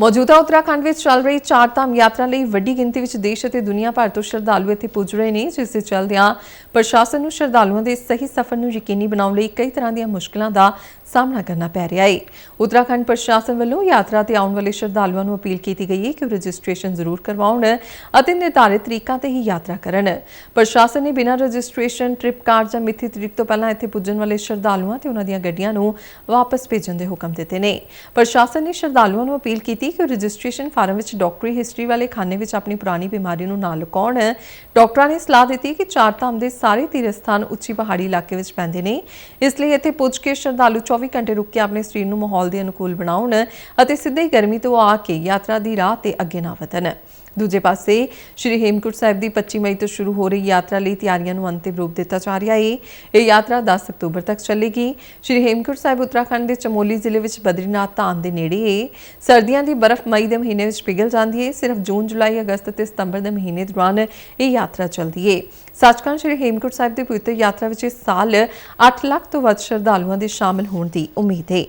ਮੌਜੂਦਾ ਉੱਤਰਾਖੰਡ ਵਿੱਚ ਚੱਲ ਰਹੀ ਚਾਰ ਧਾਮ ਯਾਤਰਾ ਲਈ ਵੱਡੀ ਗਿਣਤੀ ਵਿੱਚ ਦੇਸ਼ ਅਤੇ ਦੁਨੀਆ ਭਰ ਤੋਂ ਸ਼ਰਧਾਲੂ ਇੱਥੇ ਪੁੱਜ ਰਹੇ ਨੇ, ਜਿਸ ਦੇ ਚੱਲਦਿਆਂ ਪ੍ਰਸ਼ਾਸਨ ਨੂੰ ਸ਼ਰਧਾਲੂਆਂ ਦੇ ਸਹੀ ਸਫ਼ਰ ਨੂੰ ਯਕੀਨੀ ਬਣਾਉਣ ਲਈ ਕਈ ਤਰ੍ਹਾਂ ਦੀਆਂ ਮੁਸ਼ਕਲਾਂ ਦਾ ਸਾਹਮਣਾ ਕਰਨਾ ਪੈ ਰਿਹਾ ਹੈ ਉੱਤਰਾਖੰਡ ਪ੍ਰਸ਼ਾਸਨ ਵੱਲੋਂ ਯਾਤਰਾ ਤੇ ਆਉਣ ਵਾਲੇ ਸ਼ਰਧਾਲੂਆਂ ਨੂੰ ਅਪੀਲ ਕੀਤੀ ਗਈ ਹੈ ਕਿ ਉਹ ਰਜਿਸਟ੍ਰੇਸ਼ਨ ਜ਼ਰੂਰ ਕਰਵਾਉਣ ਅਤੇ ਨਿਰਧਾਰਿਤ ਤਰੀਕਾਂ ਤੇ ਹੀ ਯਾਤਰਾ ਕਰਨ। ਪ੍ਰਸ਼ਾਸਨ ਨੇ ਬਿਨਾਂ ਰਜਿਸਟ੍ਰੇਸ਼ਨ, ਟ੍ਰਿਪ ਕਾਰਡ ਜਾਂ ਮਿੱਥੀ ਤਰੀਕ ਤੋਂ ਪਹਿਲਾਂ ਇੱਥੇ ਪੁੱਜਣ ਵਾਲੇ ਸ਼ਰਧਾਲੂਆਂ ਤੇ ਉਹਨਾਂ ਦੀਆਂ ਗੱਡੀਆਂ ਨੂੰ ਵਾਪਸ ਭੇਜਣ ਦੇ ਹੁਕਮ ਦਿੱਤੇ ਨੇ। ਪ੍ਰਸ਼ਾਸਨ ਨੇ ਸ਼ਰਧਾਲੂਆਂ ਨੂੰ ਅਪੀਲ ਕੀਤੀ ਕਿ ਰਜਿਸਟ੍ਰੇਸ਼ਨ ਫਾਰਮ ਵਿੱਚ ਡਾਕਟਰੀ ਹਿਸਟਰੀ ਵਾਲੇ ਖਾਨੇ ਵਿੱਚ ਆਪਣੀ ਪੁਰਾਣੀ ਬਿਮਾਰੀ ਨੂੰ ਨਾ ਲੁਕਾਉਣ। ਡਾਕਟਰਾਂ ਨੇ ਸਲਾਹ ਦਿੱਤੀ ਕਿ ਚਾਰ ਧਾਮ ਦੇ ਸਾਰੇ ਤੀਰਥ ਸਥਾਨ ਉੱਚੀ ਪਹਾੜੀ ਇਲਾਕੇ ਵਿੱਚ ਪੈਂਦੇ ਨੇ। ਇਸ ਲਈ ਇੱਥੇ ਪੁੱਜ ਕੇ ਸ਼ਰਧਾਲੂ 24 ਘੰਟੇ ਰੁਕ ਕੇ ਆਪਣੇ ਸਰੀਰ ਨੂੰ ਮਾਹੌਲ ਦੇ ਅਨੁਕੂਲ ਬਣਾਉਣ ਅਤੇ ਸਿੱਧੇ ਗਰਮੀ ਤੋਂ ਆ ਕੇ ਯਾਤਰਾ ਦੀ ਰਾਹ ਤੇ ਅੱਗੇ ਨਾ ਵਧਣ। ਦੂਜੇ ਪਾਸੇ, ਸ਼੍ਰੀ ਹੇਮਕੁੰਟ ਸਾਹਿਬ ਦੀ 25 ਮਈ ਤੋਂ ਸ਼ੁਰੂ ਹੋ ਰਹੀ ਯਾਤਰਾ ਲਈ ਤਿਆਰੀਆਂ ਨੂੰ ਅੰਤਿਮ ਰੂਪ ਦਿੱਤਾ ਜਾ ਰਿਹਾ ਹੈ ਇਹ ਯਾਤਰਾ 10 ਅਕਤੂਬਰ ਤੱਕ ਚੱਲੇਗੀ। ਸ਼੍ਰੀ ਹੇਮਕੁੰਟ ਸਾਹਿਬ ਉੱਤਰਾਖੰਡ ਦੇ ਚਮੋਲੀ ਜ਼ਿਲ੍ਹੇ ਵਿੱਚ ਬਦਰੀਨਾਥ ਧਾਮ ਦੇ ਨੇੜੇ ਹੈ ਸਰਦੀਆਂ ਦੀ ਬਰਫ਼ ਮਈ ਦੇ ਮਹੀਨੇ ਵਿੱਚ ਪਿਘਲ ਜਾਂਦੀ ਹੈ ਸਿਰਫ ਜੂਨ, ਜੁਲਾਈ, ਅਗਸਤ ਤੇ ਸਤੰਬਰ ਦੇ ਮਹੀਨੇ ਦੌਰਾਨ ਇਹ ਯਾਤਰਾ ਚੱਲਦੀ ਹੈ ਸੱਚਖੰਡ ਸ਼੍ਰੀ ਹੇਮਕੁੰਟ ਸਾਹਿਬ ਦੀ ਪਵਿੱਤਰ ਯਾਤਰਾ ਵਿੱਚ ਇਸ ਸਾਲ 8 ਲੱਖ ਤੋਂ ਵੱਧ ਸ਼ਰਧਾਲੂਆਂ ਦੇ ਸ਼ਾਮਲ ਹੋਣ ਦੀ ਉਮੀਦ ਹੈ